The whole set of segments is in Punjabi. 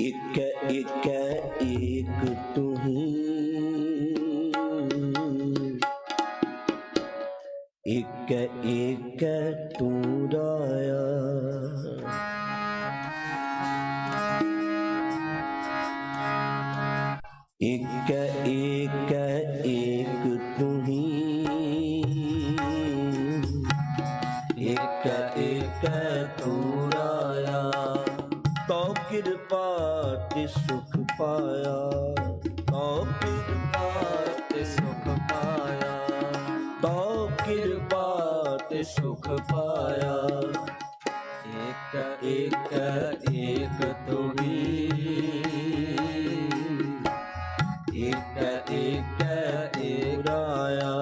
एक एक एक तू एक एक तू दाया एक एक ਸੁਖ ਪਾਇਆ। ਇਕ ਇਕ ਇਕ ਤੁਹੀ ਇਕ ਇਕ ਇਰਾਇਆ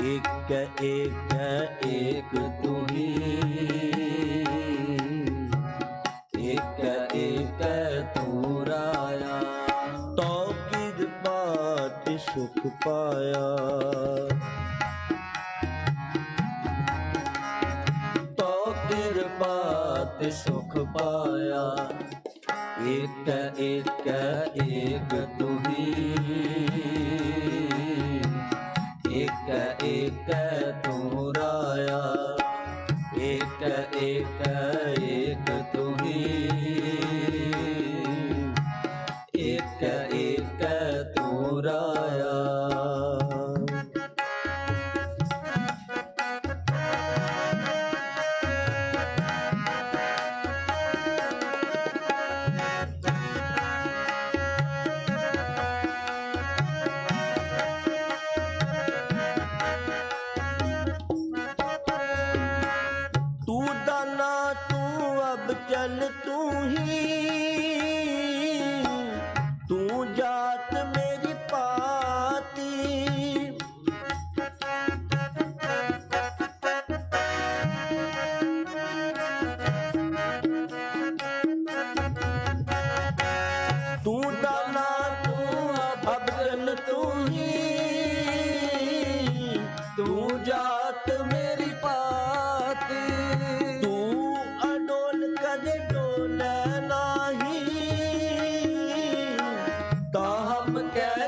ਇਕ ਇਕ ਇਕ ਤੁਹੀ ਸੁਖ ਪਾਇਆ। ਪਾਇਆ। ਇਕ ਇਕ ਏਕ ਤੁਹੀ ਇਕ ਇਕ ਤੂੰ ਰਾਇਆ। ਇਕ ਇਕ ਏਕ ਤੁਹੀ ਇਕ ਇਕ ਤੂੰ ਰਾਇਆ। look but God.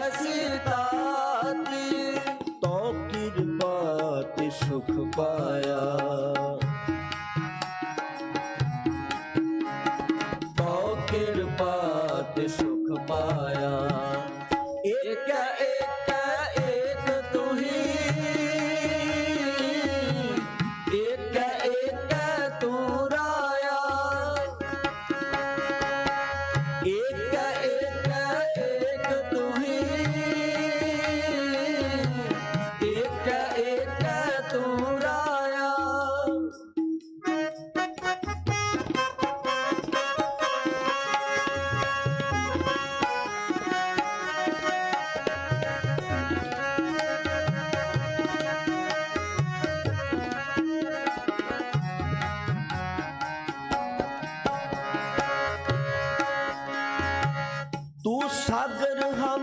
तू सागर हम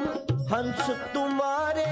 हंस तुम्हारे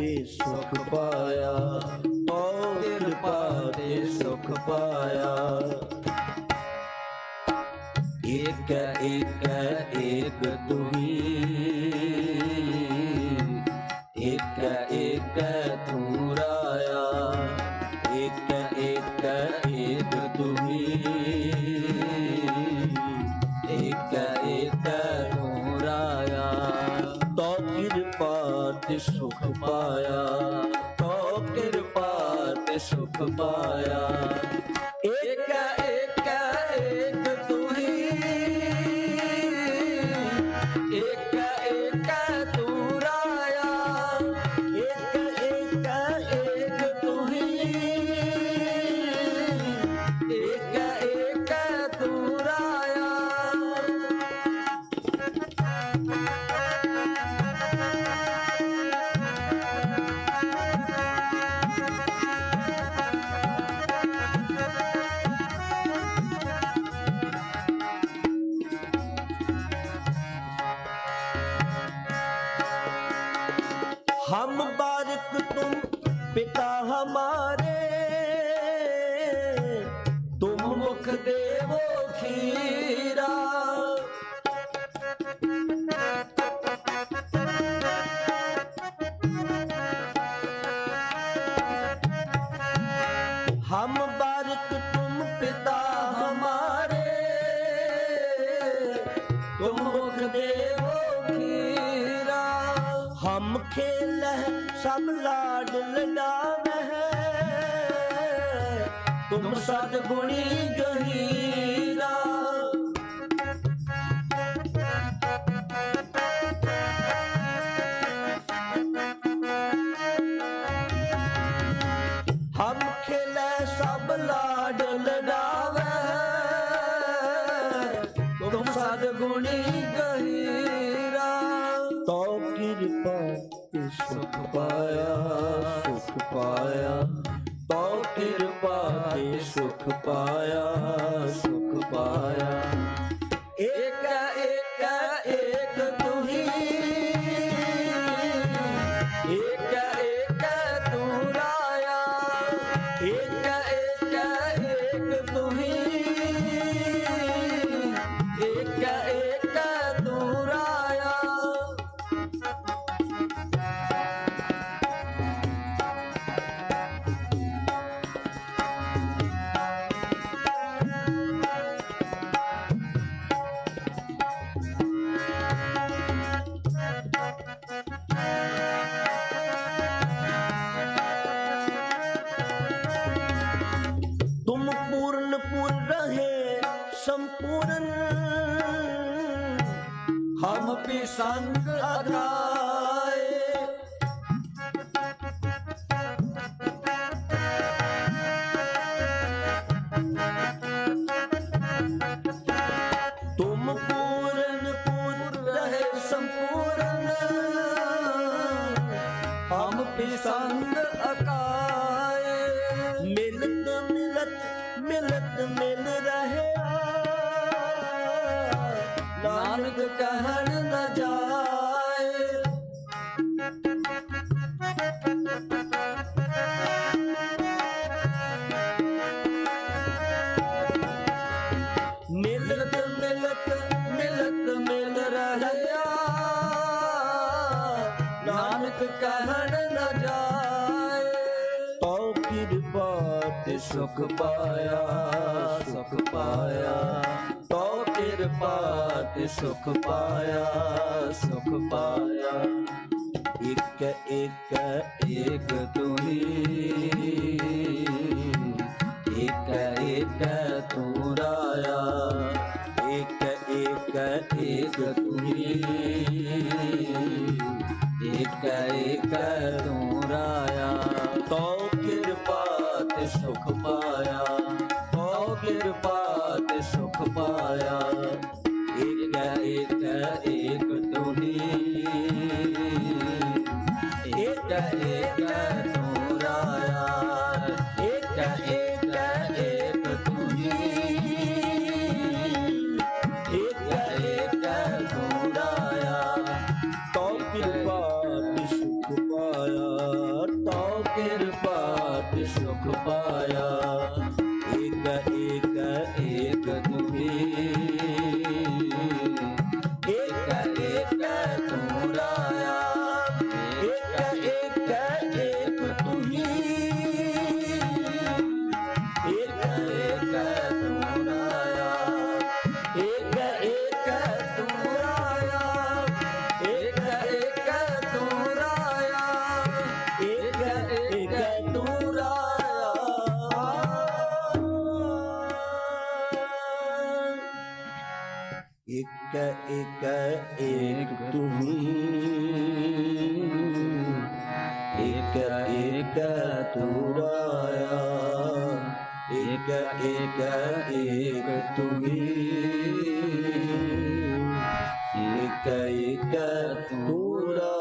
ਤੇ ਸੁਖ ਪਾਇਆ ਪਉ ਕਿਰਪਾ ਤੇ ਸੁਖ ਪਾਇਆ। ਏਕ ਏਕ ਏਕ ਤੁਹੀ goodbye. बारिक तुम पिता हमारे तुम मुख देवो खीरा हम बारिक तुम पिता ਸਤਗੁਣੀ ਗਹੀਰਾ। ਹਮ ਖਿਲੇ ਸਭ ਲਾਡ ਲਗਾਵੇ ਤੁਮ ਸਤਗੁਣੀ ਗਹੀਰਾ। ਤੋ ਕਿਰਪਾ ਸੁਖ ਪਾਇਆ ਸੁਖ ਪਾਇਆ। ਬਹੁ ਕਿਰਪਾ ਤੇ ਸੁਖ ਪਾਇਆ ਸੁਖ ਪਾਇਆ। ਏਕ ਏਕ ਤੂੰ ਹੀ ਨਾਮ ਪੀ ਤੁਮ ਪੂਰਨ ਪੂਰਨ ਰਹੇ ਸੰਪੂਰਨ। ਹਮ ਪੀ ਮਿਲਤ ਮਿਲਤ ਮਿਲਤ ਮਿਲ ਰਹੇ। ਨਾਨਕ ਕਹਿਣ ਨਾ ਜਾਏ। ਮਿਲਤ ਮਿਲਤ ਮਿਲਤ ਮਿਲ ਰਹਿਆ। ਨਾਨਕ ਕਹਿਣ ਨਾ ਜਾਏ। ਪਉ ਕਿਰਪਾ ਤੇ ਸੁਖ ਪਾਇਆ ਸੁਖ ਪਾਇਆ। ਕਿਰਪਾ ਤੇ ਸੁਖ ਪਾਇਆ ਸੁਖ ਪਾਇਆ। ਇੱਕ, ਇਕ ਇਕ ਤੂੰ ਹੀ। ਇੱਕ, ਇਕ ਤੂੰ ਰਾਇਆ। ਇਕ ਇਕ ਇਕ ਤੂੰ ਹੀ। ਇਕ ਇਕ ਤੂੰ ਰਾਇਆ। ਤੋ ਕਿਰਪਾ ਤੇ ਸੁਖ ਪਾਇਆ। Amen. إك تبايا إك إك إك تبي إك إك تبايا